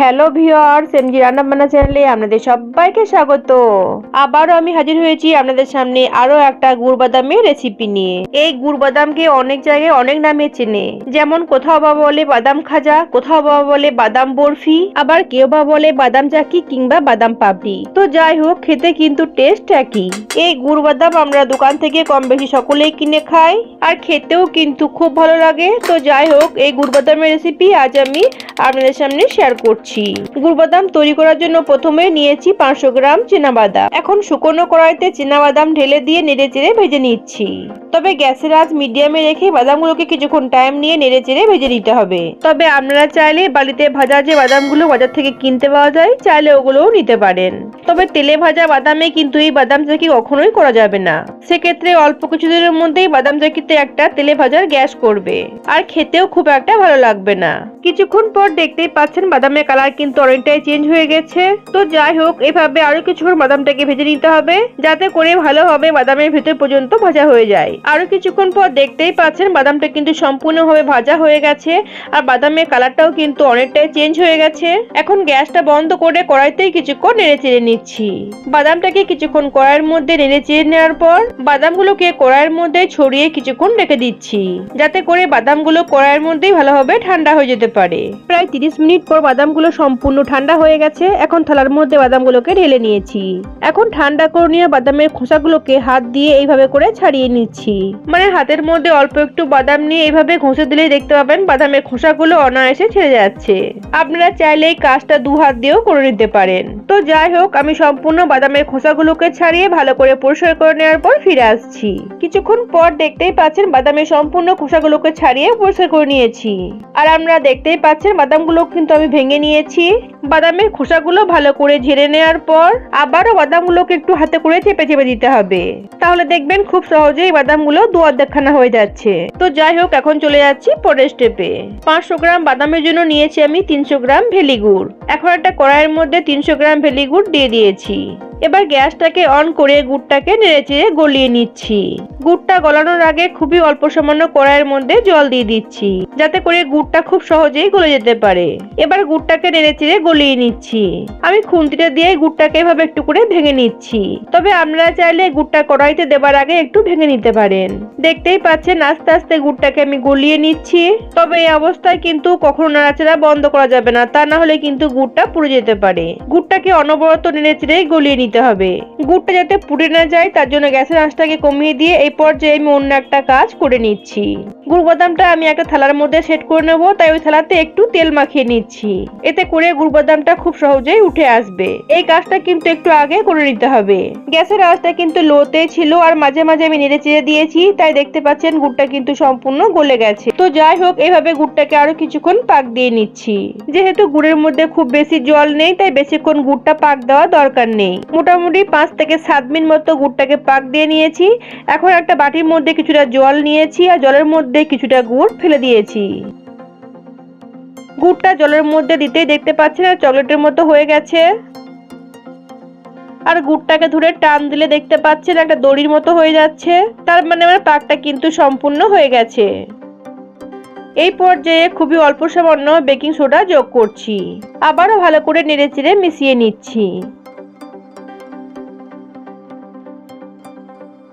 Hello viewers MG রান্নাবান্না চ্যানেলে আপনাদের সবাইকে স্বাগত। আবারও আমি হাজির হয়েছি আপনাদের সামনে আরও একটা গুড় বাদামের রেসিপি নিয়ে। এই গুড় বাদামকে অনেক জায়গায় অনেক নামে চেনে। যেমন কোথাও বা বলে বাদাম খাজা, কোথাও বা বলে বাদাম বরফি, আবার কেউ বা বলে বাদাম চাকি কিংবা বাদাম পাপড়ি। তো যাই হোক, খেতে কিন্তু টেস্ট একই। এই গুড় বাদাম আমরা দোকান থেকে কম বেশি সকলেই কিনে খাই, আর খেতেও কিন্তু খুব ভালো লাগে। তো যাই হোক, এই গুড় বাদামের রেসিপি আজ আমি আপনাদের সামনে শেয়ার করছি। গুড় বাদাম তৈরি করার জন্য প্রথমে নিয়েছি পাঁচশো গ্রাম বাদাম এখন শুকনো কড়াইতে বাদাম ঢেলে দিয়ে নেড়ে চেড়ে ভেজে নিচ্ছি। তবে গ্যাসের আজ মিডিয়ামে রেখে বাদামগুলোকে কিছুক্ষণ টাইম নিয়ে নেড়ে চেড়ে ভেজে নিতে হবে। তবে আপনারা চাইলে বাড়িতে ভাজা যে বাদামগুলো বাজার থেকে কিনতে পাওয়া যায়, চাইলে ওগুলোও নিতে পারেন। তবে তেলে ভাজা বাদামে কিন্তু এই বাদাম চাকি কখনোই করা যাবে না। সেক্ষেত্রে অল্প কিছুদিনের মধ্যেই বাদাম চাকিতে একটা তেলে ভাজার গ্যাস করবে। আর খেতেও খুব একটা ভালো লাগবে না। কিছুক্ষণ পর দেখতেই পাচ্ছেন বাদামের কালার কিন্তু অনেকটাই চেঞ্জ হয়ে গেছে। তো যাই হোক, এভাবে আরও কিছুক্ষণ বাদামটাকে ভেজে নিতে হবে, যাতে করে ভালোভাবে বাদামের ভেতর পর্যন্ত ভাজা হয়ে যায়। আরও কিছুক্ষণ পর দেখতেই পাচ্ছেন বাদামটা কিন্তু সম্পূর্ণভাবে ভাজা হয়ে গেছে, আর বাদামের কালারটাও কিন্তু অনেকটাই চেঞ্জ হয়ে গেছে। এখন গ্যাসটা বন্ধ করে কড়াইতেই কিছুক্ষণ নেড়ে চেড়ে নিচ্ছি। বাদামটাকে কিছুক্ষণ কড়াইয়ের মধ্যে নেড়ে চেড়ে নেওয়ার পর বাদামগুলোকে কড়াইয়ের মধ্যে ছড়িয়ে কিছুক্ষণ রেখে দিচ্ছি, যাতে করে বাদামগুলো কড়াইয়ের মধ্যেই ভালোভাবে ঠান্ডা হয়ে যেতে পারে। প্রায় তিরিশ মিনিট পর বাদামগুলো সম্পূর্ণ ঠান্ডা হয়ে গেছে। এখন থালার মধ্যে বাদামগুলোকে ঢেলে নিয়েছি। এখন ঠান্ডা করে নিয়ে বাদামের খোসাগুলোকে হাত দিয়ে এইভাবে করে ছাড়িয়ে নিচ্ছি। মানে হাতের মধ্যে অল্প একটু বাদাম নিয়ে এইভাবে ঘষে দিলেই দেখতে পাবেন বাদামের খোসাগুলো অনায়াসে ছেড়ে যাচ্ছে। আপনারা চাইলে এই কাজটা দু হাত দিয়েও করে নিতে পারেন। তো যাই হোক, আমি সম্পূর্ণ বাদামের খোসাগুলোকে ছাড়িয়ে ভালো করে পরিষ্কার করে নেওয়ার পর ফিরে আসছি। কিছুক্ষণ পর দেখতেই পাচ্ছেন বাদামের সম্পূর্ণ খোসাগুলোকে ছাড়িয়ে পরিষ্কার করে নিয়েছি। আর আমরা দেখতেই পাচ্ছেন, বাদামগুলো কিন্তু আমি ভেঙে নিয়েছি। বাদামের খোসাগুলো ভালো করে ঝেড়ে নেওয়ার পর আবারও বাদামগুলোকে একটু হাতে করে চেপে চেপে দিতে হবে। তাহলে দেখবেন খুব সহজেই বাদামগুলো দু অর্ধেকখানা হয়ে যাচ্ছে। তো যাই হোক, এখন চলে যাচ্ছি পরের স্টেপে পাঁচশো গ্রাম বাদামের জন্য নিয়েছি আমি তিনশো গ্রাম ভেলিগুড়। এখন একটা কড়াইয়ের মধ্যে তিনশো গ্রাম ভেলিগুড় দিয়ে দিয়েছি। এবার গ্যাসটাকে অন করে গুড়টাকে নেড়েচেড়ে গলিয়ে নিচ্ছি। গুড়টা গলানোর আগে খুবই অল্প সামান্য কড়াইয়ের মধ্যে জল দিয়ে দিচ্ছি, যাতে করে গুড়টা খুব সহজেই গলে যেতে পারে। এবার গুড়টাকে নেড়েচেড়ে গলিয়ে নিচ্ছি। আমি খুন্তিটা দিয়ে গুড়টাকে এভাবে একটু করে ভেঙে নিচ্ছি। তবে আপনারা চাইলে গুড়টা কড়াইতে দেবার আগে একটু ভেঙে নিতে পারেন। দেখতেই পাচ্ছেন, আস্তে আস্তে গুড়টাকে আমি গলিয়ে নিচ্ছি। তবে এই অবস্থায় কিন্তু কখনো নাড়াচাড়া বন্ধ করা যাবে না, তা না হলে কিন্তু গুড়টা পুড়ে যেতে পারে। গুড়টাকে অনবরত নেড়েচেড়ে গলিয়ে নিতে হবে। গুড়টা যাতে পুড়ে না যায়, তার জন্য গ্যাসের আঁচটাকে কমিয়ে দিয়ে এই পর্যায়ে আমি অন্য একটা কাজ করে নিচ্ছি। গুড় বাদামটা আমি একটা থালার মধ্যে সেট করে নেব, তাই ওই থালাতে একটু তেল মাখিয়ে নিচ্ছি। এতে করে গুড় বাদামটা খুব সহজেই উঠে আসবে। এই কাজটা কিন্তু একটু আগে করে নিতে হবে। গ্যাসের আঁচটা কিন্তু লোতে ছিল আর মাঝে মাঝে আমি নেড়ে চেড়ে দিয়েছি, তাই দেখতে পাচ্ছেন গুড়টা কিন্তু সম্পূর্ণ গলে গেছে। তো যাই হোক এইভাবে গুড়টাকে আরও কিছুক্ষণ পাক দিয়ে নিচ্ছি। যেহেতু গুড়ের মধ্যে খুব বেশি জল নেই, তাই বেশিক্ষণ গুড়টা পাক দেওয়া দরকার নেই। মোটামুটি পাঁচ থেকে সাত মিনিট মতো গুড়টাকে পাক দিয়ে নিয়েছি। এখন একটা বাটির মধ্যে কিছুটা জল নিয়েছি আর জলের মধ্যে কিছুটা গুড় ফেলে দিয়েছি। গুড়টা জলের মধ্যে দিতেই দেখতে পাচ্ছেন আর চকলেটের মতো হয়ে গেছে। আর গুড়টাকে ধরে টান দিলে দেখতে পাচ্ছেন একটা দড়ির মতো হয়ে যাচ্ছে। তার মানে আমার পাকটা কিন্তু সম্পূর্ণ হয়ে গেছে। এই পর্যায়ে খুবই অল্প সামান্য বেকিং সোডা যোগ করছি। আবারও ভালো করে নেড়েচেড়ে মিশিয়ে নিচ্ছি।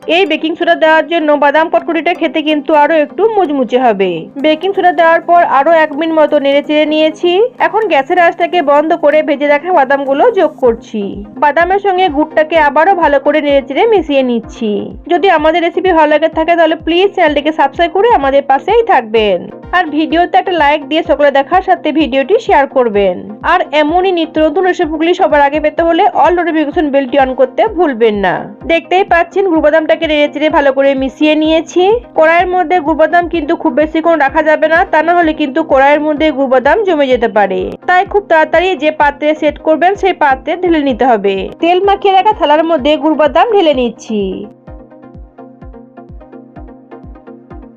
এই বেকিং সোডা দেওয়ার জন্য বাদাম পটকুটিটা খেতে কিন্তু আরও একটু মুচমুচে হবে। বেকিং সোডা দেওয়ার পর আরও এক মিনিট মতো নেড়ে চেড়ে নিয়েছি। এখন গ্যাসের আঁচটাকে বন্ধ করে ভেজে রাখা বাদামগুলো যোগ করছি। বাদামের সঙ্গে গুড়টাকে আবারও ভালো করে নেড়ে চেড়ে মিশিয়ে নিচ্ছি। যদি আমাদের রেসিপি ভালো লাগে থাকে তাহলে প্লিজ চ্যানেলটিকে সাবস্ক্রাইব করে আমাদের পাশেই থাকবেন। আর ভিডিওতে একটা লাইক দিয়ে সকলে দেখার সাথে ভিডিওটি শেয়ার করবেন। আর এমনই নিত্য নতুন রেসিপিগুলি সবার আগে পেতে হলে অল নোটিফিকেশন বেলটি অন করতে ভুলবেন না। দেখতেই পাচ্ছেন গুড়বাদামটাকে নেড়ে চেড়ে ভালো করে মিশিয়ে নিয়েছি। কড়াইয়ের মধ্যে গুড়বাদাম কিন্তু খুব বেশিক্ষণ রাখা যাবে না, তা না হলে কিন্তু কড়াইয়ের মধ্যে গুড়বাদাম জমে যেতে পারে। তাই খুব তাড়াতাড়ি যে পাত্রে সেট করবেন, সেই পাত্রে ঢেলে নিতে হবে। তেল মাখিয়ে রাখা থালার মধ্যে গুড়বাদাম ঢেলে নিচ্ছি।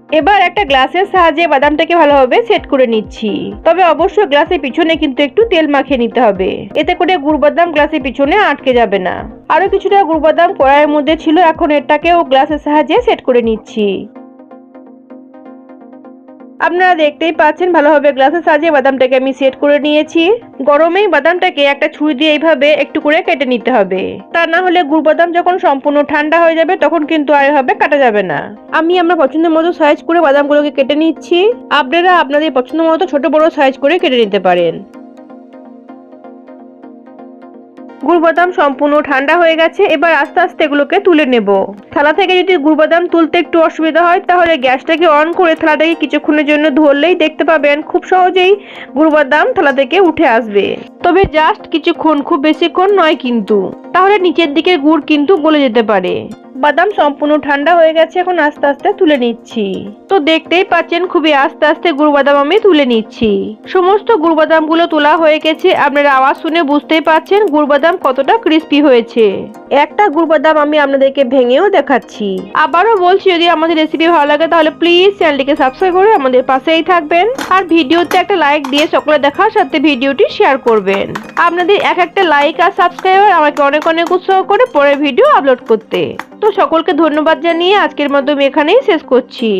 এবার একটা গ্লাসের সাহায্যে বাদামটাকে ভালোভাবে সেট করে নিচ্ছি। তবে অবশ্যই গ্লাসের পিছনে কিন্তু একটু তেল মাখিয়ে নিতে হবে। এতে করে গুড় বাদাম গ্লাসের পিছনে আটকে যাবে না। আরও কিছুটা গুড় বাদাম কড়াইয়ের মধ্যে ছিল, এখন এটাকেও গ্লাসের সাহায্যে সেট করে নিচ্ছি। আপনারা দেখতেই পাচ্ছেন, ভালোভাবে গ্লাসে সাজিয়ে বাদামটাকে আমি সেট করে নিয়েছি। গরমেই বাদামটাকে একটা ছুরি দিয়ে এইভাবে একটু করে কেটে নিতে হবে। তা না হলে গুড় বাদাম যখন সম্পূর্ণ ঠান্ডা হয়ে যাবে, তখন কিন্তু আর এভাবে কাটা যাবে না। আমি আমার পছন্দ মতো সাইজ করে বাদামগুলোকে কেটে নিচ্ছি। আপনারা আপনাদের পছন্দ মতো ছোট বড় সাইজ করে কেটে নিতে পারেন। গুড় বাদাম সম্পূর্ণ ঠান্ডা হয়ে গেছে, এবার আস্তে আস্তে এগুলোকে তুলে নেব। থালা থেকে যদি গুড় বাদাম তুলতে একটু অসুবিধা হয়, তাহলে গ্যাসটাকে অন করে থালাটাকে কিছুক্ষণের জন্য ধরলেই দেখতে পাবেন খুব সহজেই গুড় বাদাম থালা থেকে উঠে আসবে। তবে জাস্ট কিছুক্ষণ, খুব বেশিক্ষণ নয় কিন্তু। তাহলে নিচের দিকে গুড় কিন্তু গলে যেতে পারে। বাদাম সম্পূর্ণ ঠান্ডা হয়ে গেছে, এখন আস্তে আস্তে তুলে নিচ্ছি। তো দেখতেই পাচ্ছেন, খুবই আস্তে আস্তে গুড় বাদাম আমি তুলে নিচ্ছি। সমস্ত গুড় বাদামগুলো তোলা হয়ে গেছে, আপনারা আওয়াজ শুনে বুঝতেই পাচ্ছেন গুড় বাদাম কতটা ক্রিস্পি হয়েছে। একটা গুড় বাদাম আমি আপনাদেরকে ভেঙেও দেখাচ্ছি। আবারও বলছি, যদি আমাদের রেসিপি ভালো লাগে, তাহলে প্লিজ চ্যানেলটিকে সাবস্ক্রাইব করে আমাদের পাশেই থাকবেন। আর ভিডিওতে একটা লাইক দিয়ে সকলে দেখার সাথে ভিডিওটি শেয়ার করবেন। আপনাদের এক একটা লাইক আর সাবস্ক্রাইবার আমাকে অনেক অনেক উৎসাহ করে পরের ভিডিও আপলোড করতে। তো সকলকে ধন্যবাদ জানিয়ে আজকের মাধ্যমে এখানেই শেষ করছি।